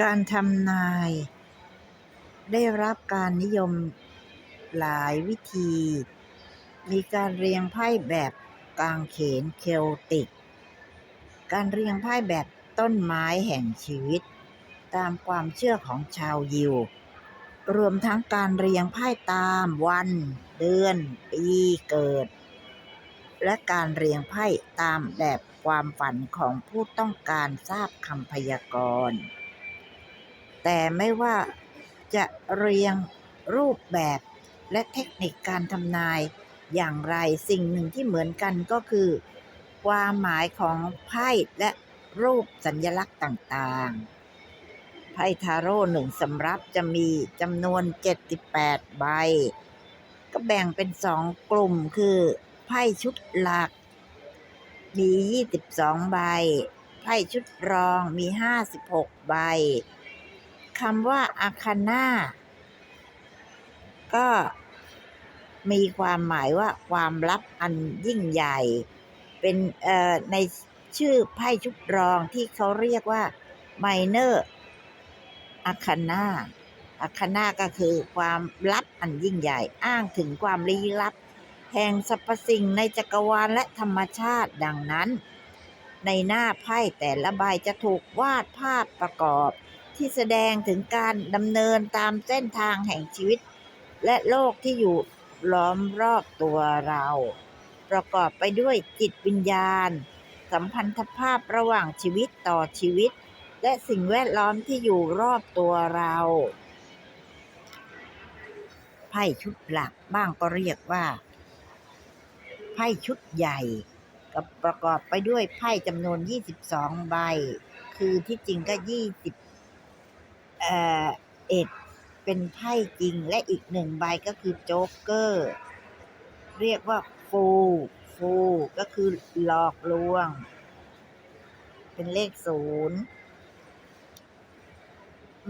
การทำนาย ได้รับการนิยมหลายวิธี มีการเรียงไพ่แบบกางเขนเคลติก การเรียงไพ่แบบต้นไม้แห่งชีวิต ตามความเชื่อของชาวยิว รวมทั้งการเรียงไพ่ตามวัน เดือน ปีเกิด และการเรียงไพ่ตามแบบความฝันของผู้ต้องการทราบคำพยากรณ์ แต่ไม่ว่าจะเรียงรูปแบบและเทคนิคการทำนายอย่างไรสิ่งหนึ่งที่เหมือนกันก็คือ ความหมายของไพ่และรูปสัญลักษณ์ต่างๆ ไพ่ทาโร่หนึ่งสำรับจะมีจำนวน 78 ใบ ก็แบ่งเป็นสองกลุ่มคือไพ่ชุดหลัก มี 22 ใบ ไพ่ชุดรองมี 56 ใบ คำว่าอาคาน่าก็มีความหมายว่าความลับอันยิ่งใหญ่ เป็นเอ่อในชื่อไพ่ชุดรองที่เขาเรียกว่า Minor อาคาน่าอาคาน่าก็คือความลับอันยิ่งใหญ่ อ้างถึงความลี้ลับ แห่งสรรพสิ่งในจักรวาลและธรรมชาติดังนั้น ในหน้าไพ่แต่ละใบจะถูกวาดภาพประกอบ ที่แสดงถึงการดำเนินตามเส้นทางแห่งชีวิต และโลกที่อยู่ล้อมรอบตัวเรา ประกอบไปด้วยจิตวิญญาณ สัมพันธภาพระหว่างชีวิตต่อชีวิต และสิ่งแวดล้อมที่อยู่รอบตัวเราไพ่ชุดหลักบ้างก็เรียกว่า ไพ่ชุดใหญ่กับประกอบไปด้วยไพ่จำนวน 22 ใบ คือที่จริงก็ 20 เอ่อเอ็ดเป็นไพ่จริงและอีกหนึ่งใบก็คือโจ๊กเกอร์ เรียกว่าฟูฟูก็คือหลอกลวง เป็นเลขศูนย์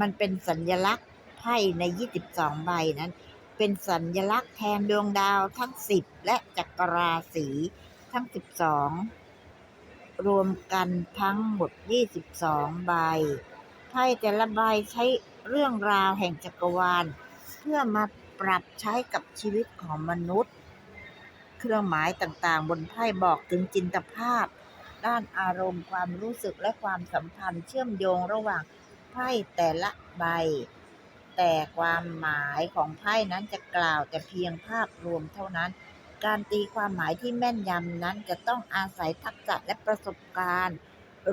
มันเป็นสัญลักษณ์ไพ่ใน 22 ใบนั้น เป็นสัญลักษณ์แทนดวงดาวทั้ง 10 และจักรราศีทั้ง 12 รวมกันทั้งหมด 22 ใบ ไพ่แต่ละใบใช้เรื่องราวแห่งจักรวาล เพื่อมาปรับใช้กับชีวิตของมนุษย์ เครื่องหมายต่างๆ บนไพ่บอกถึงจินตภาพ ด้านอารมณ์ความรู้สึกและความสัมพันธ์เชื่อมโยงระหว่างไพ่แต่ละใบ แต่ความหมายของไพ่นั้นจะกล่าวแต่เพียงภาพรวมเท่านั้น การตีความหมายที่แม่นยำนั้นจะต้องอาศัยทักษะและประสบการณ์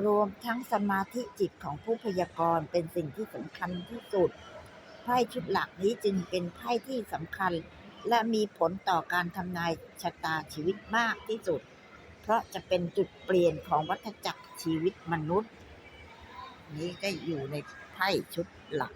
รวมทั้งสมาธิจิตของผู้พยากรณ์เป็นสิ่งที่สำคัญที่สุด ไพ่ชุดหลักนี้จึงเป็นไพ่ที่สำคัญ และมีผลต่อการทำนายชะตาชีวิตมากที่สุด เพราะจะเป็นจุดเปลี่ยนของวัฏจักรชีวิตมนุษย์ นี้ก็อยู่ในไพ่ชุดหลัก